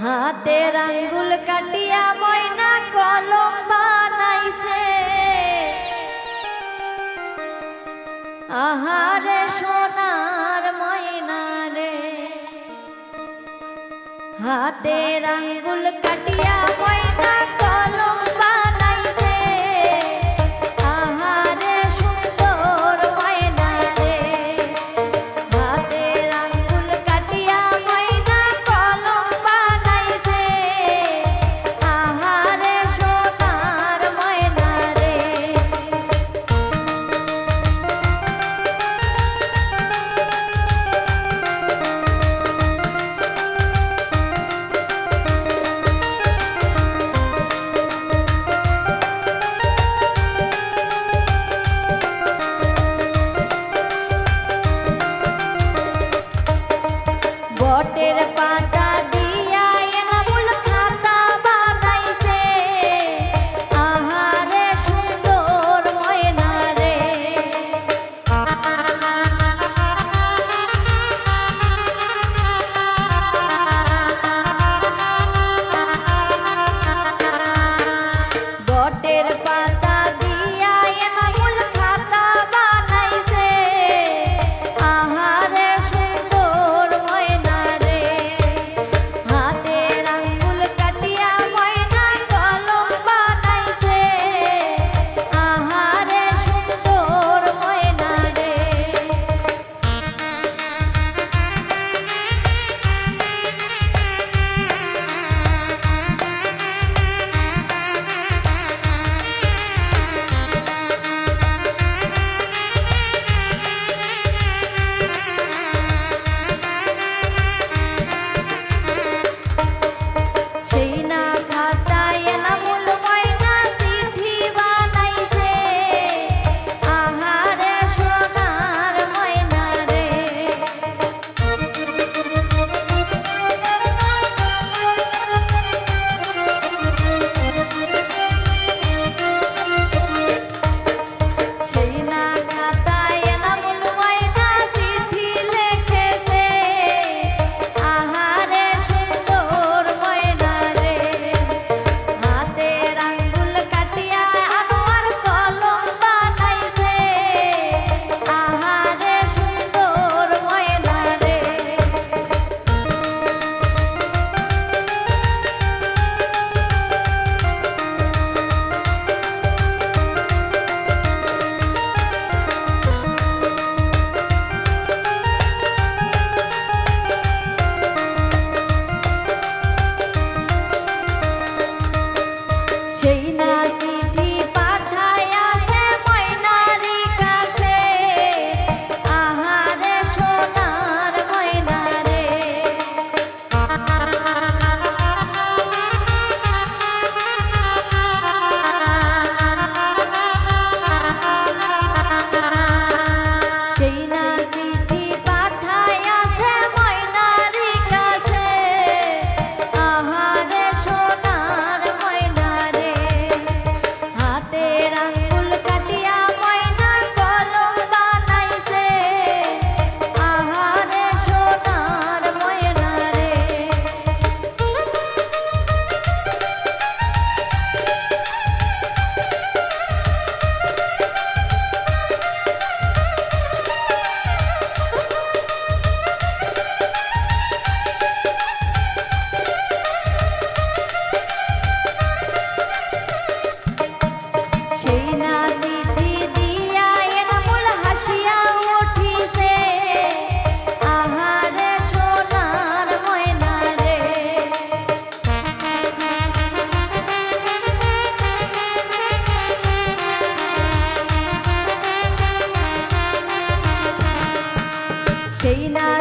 হাতের আঙ্গুল কাটিয়া ময়না কলম বানাইছে। আহারে সোনার ময়না রে। হাতের আঙ্গুল কাটিয়া ময়না কলম পাতা 谁呢？